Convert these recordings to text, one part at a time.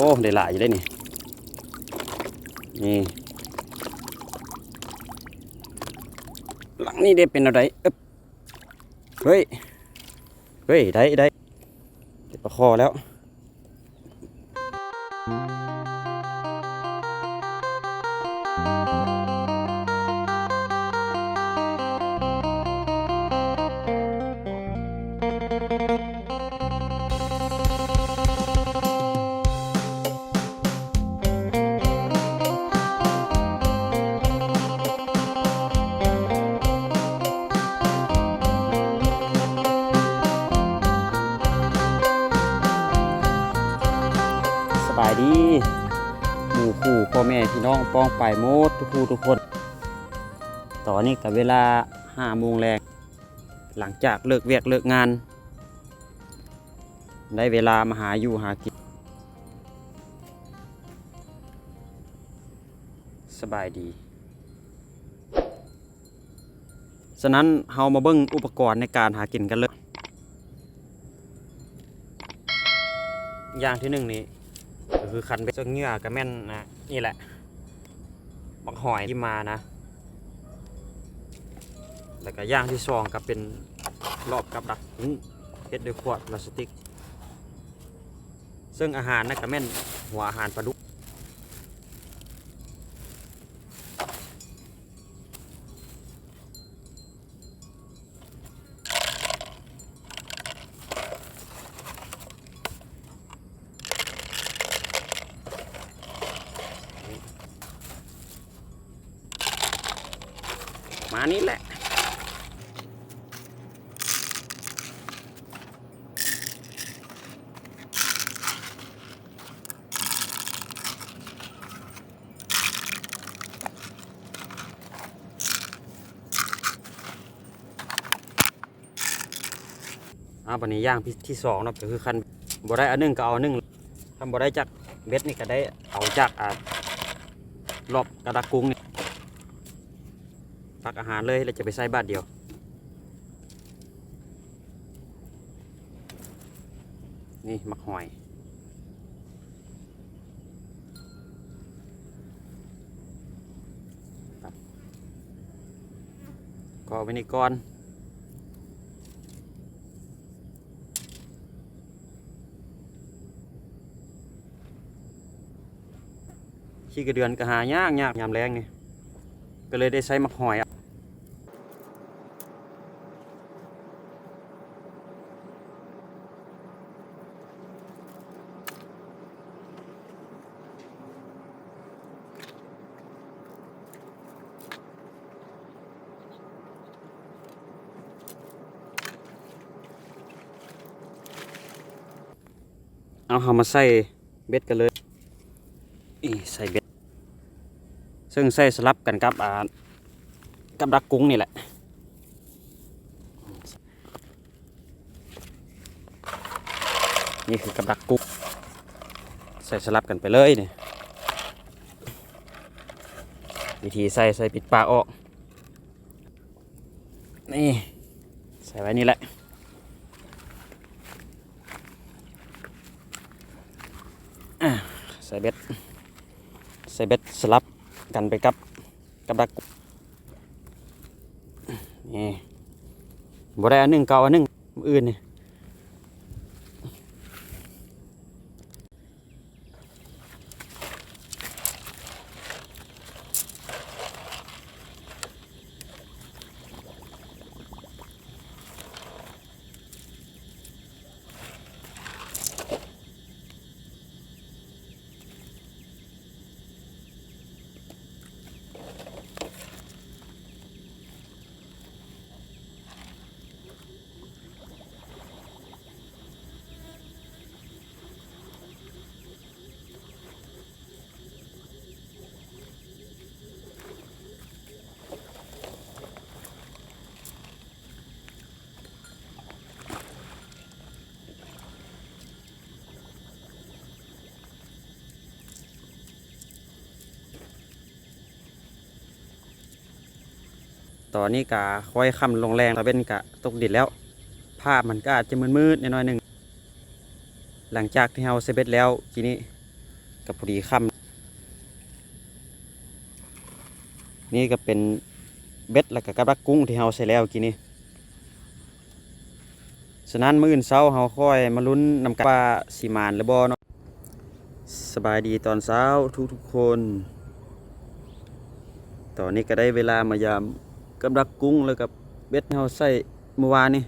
อ้ได้หลายอยู่ได้นี่นี่หลังนี้ได้เป็นอะไรเอ๊บเฮ้ยเฮ้ยได้ได้ได้ประคอแล้ว หมู่คู่พ่อแม่พี่น้องป้องไปายโมดทุกผู้ทุกคน ตอนนี้กับเวลาห้าโมงแรงหลังจากเลิกเวียกเลิกงาน ได้เวลามาหาอยู่หากินสบายดี ฉะนั้นเฮามาเบิ่งอุปกรณ์ในการหากินกันเลย อย่างที่หนึ่งนี่ ก็คือคันเป็นเงื่อกระแม่นนะนี่แหละ บักหอยที่มานะ แล้วก็ย่างที่ซองก็เป็นรอบกับดักกุ้งเฮ็ดด้วยขวดพลาสติก ซึ่งอาหารนะกระแม่นหัวอาหารปลาดุก นี่แหละอ่าวันนี้ย่างที่ที่สองนะก็คือคันบ่ได้อันนึงก็เอาอันหนึงทำบ่ได้จากเบ็ดนี่ก็ได้เอาจากอ่ารอบกระดักกุ้งนี่ อาหารเลยแล้วจะไปใส่บาทเดียว นี่มักหอยตับก็เอาไว้นี่ก่อนขี้กระเดือนก็หายากยากยามแรงนี่ก็เลยได้ใช้มักหอย เอาเอามาใส่เบ็ดกันเลยอีใส่เบ็ด ซึ่งใส่สลับกันกับอ่ากับดักกุ้งนี่แหละนี่คือกับดักกุ้งใส่สลับกันไปเลยนี่วิธีใส่ใส่ปิดปากออก นี่ ใส่ไว้นี่แหละ อะ ใส่เบ็ดใส่เบ็ดสลับกันไปกับกับดักนี่บ่ได้อันหนึงเก่าอันหนึงอื่นนี่ ตอนนี้กะค่อยค่ำลงแรงตะเว้นกะตกดินแล้ว ภาพมันก็อาจจะมืดๆหน่อยหนึ่ง หลังจากที่เราเซเบ็ดแล้วทีนี้กับพอดีค่ำนี่ก็เป็นเบ็ดแล้วก็กับรักกุ้งที่เฮาใส่แล้วกินนี่ฉะนั้นมื้ออนเช้าเฮาค่อยมาลุ้นนำกันว่าสิมานหรือบ่เนาะสบายดีตอนเช้าทุกๆคน ตอนนี้ก็ได้เวลามายาม กับรักกุ้งแล้วกับเบ็ดเฮาใส่เมื่อวานนี่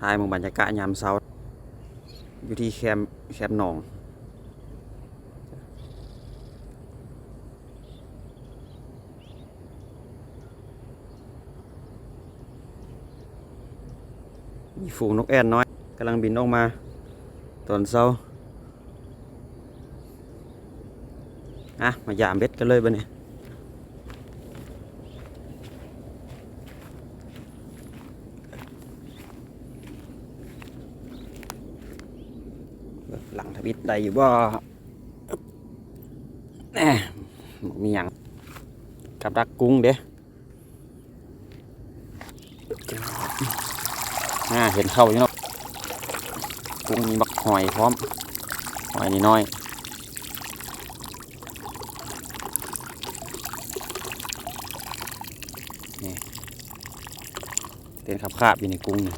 ถ่ายมองบรรยากาศยามเช้าอยู่ที่แคมแคมหนองมีฝูงนกแอ่นน้อยกำลังบินออกมา ตอนเช้า อะ มายามเบ็ดกันเลยบ้านี้หลังทวิตได้อยู่บ่แหน่บ่มีหยังกับดักกุ้งเด้อ่าเห็นเข้าอยู่เนาะกุ้งมีบักหอยพร้อม หอยนี่น้อย นี่ เต้นขับคาบอยู่ในกรุงนี่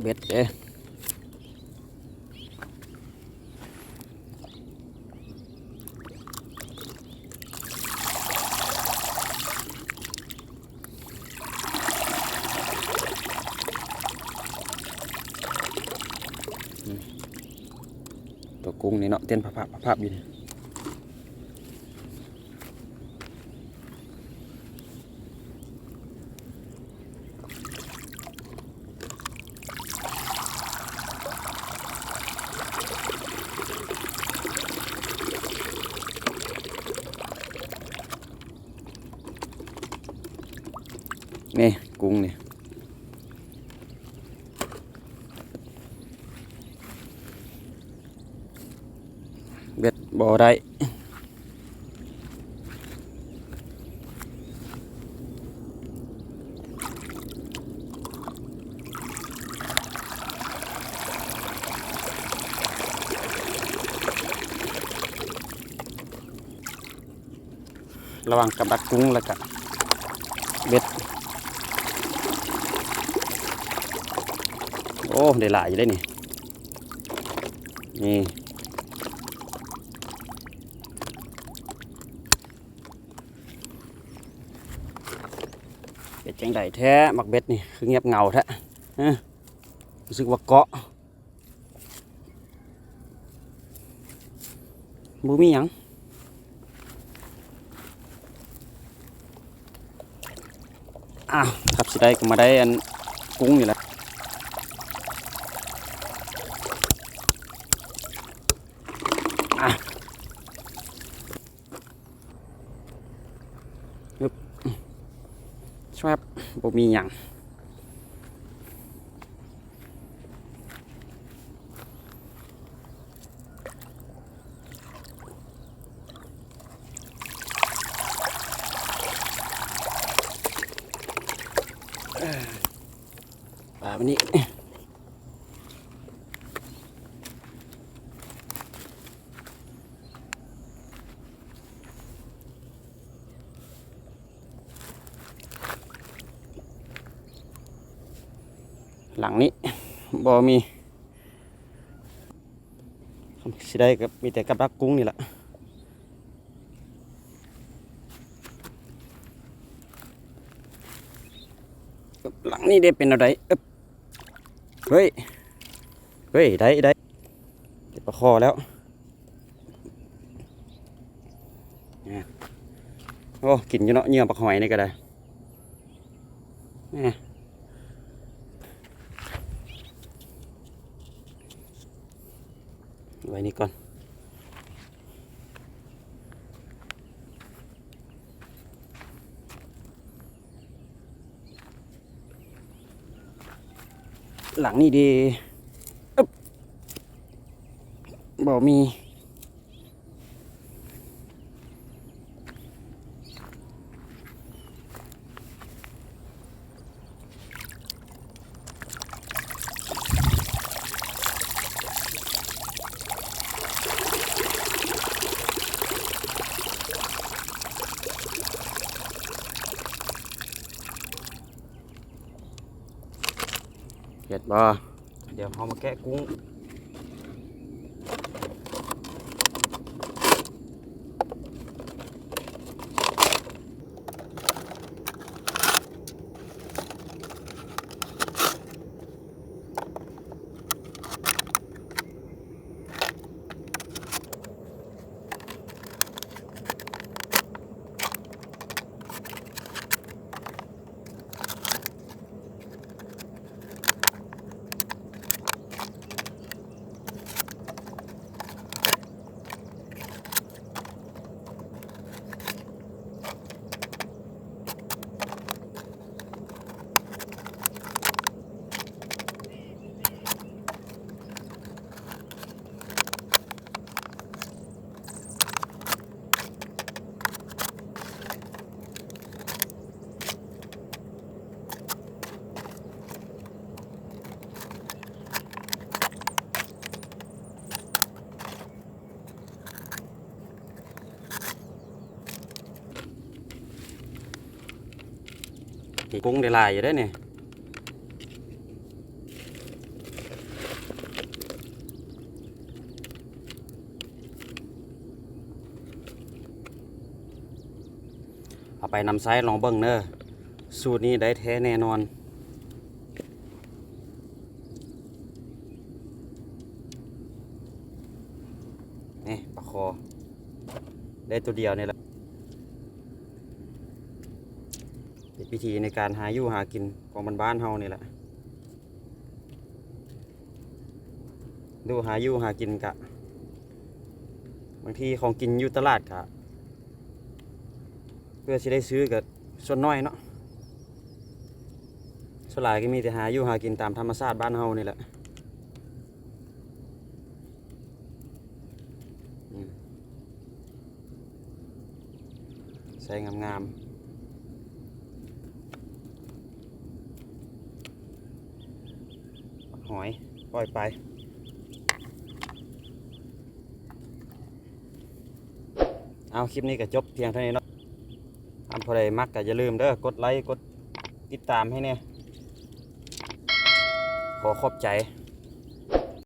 เบ็ดเด้ กุ้งนี่เนาะเต้นพับพับพับอยู่นี่นี่กุ้งนี่เบ็ดบ่ได้ระหว่างกับดักกุ้งแล้วก็เบ็ด โอ้ ได้หลายอยู่ได้นี่ นี่ เป็ดจังไดแท้หมักเบ็ดนี่คือเงียบเหงาแท้ฮะรู้สึกว่าเกาะบูมีหยังอ้าวครับสิได้ก็มาได้อันกุ้งนี่แหละ ชอ บ่มีหยังปลาวันนี้ หลังนี้ บ่มีสิได้กับมีแต่กับรักกุ้งนี่แหละหลังนี้ได้เป็นอะไรอึ๊บเฮ้ย เฮ้ย ได้ได้เก็บปลาคอแล้วโอ้กินอยู่เนาะเหยื่อปลาหอยนี่ก็ได้เนี่ ไว้นี่ก่อน หลังนี่ดีอ๊บบ่มี บ่เดี๋ยวเอามาแกะกุ้ง กุ้งได้ลายอยู่ได้เนี่ยเอาไปนำไซส์ลองเบิ่งเนอะสูตรนี้ได้แท้แน่นอนนี่ปลาคอ ได้ตัวเดียวนี่แหละ เป็นวิ ธีในการหาอยู่หากินของบ้านๆเฮานี่แหละ ดูหาอยู่หากินกะ บางทีของกินอยู่ตลาดกะ เพื่อสิได้ซื้อกับส่วนน้อยเนาะส่วนหลายก็มีแต่หาอยู่หากินตามธรรมชาติบ้านเฮานี่แหละใส่งามๆ หอยปล่อยไปเอาคลิปนี้ก็จบเพียงเท่านี้เนาะทำพอได้มักก็อย่าลืมเด้อกดไลค์กดติดตามให้เนี่ยขอขอบใจ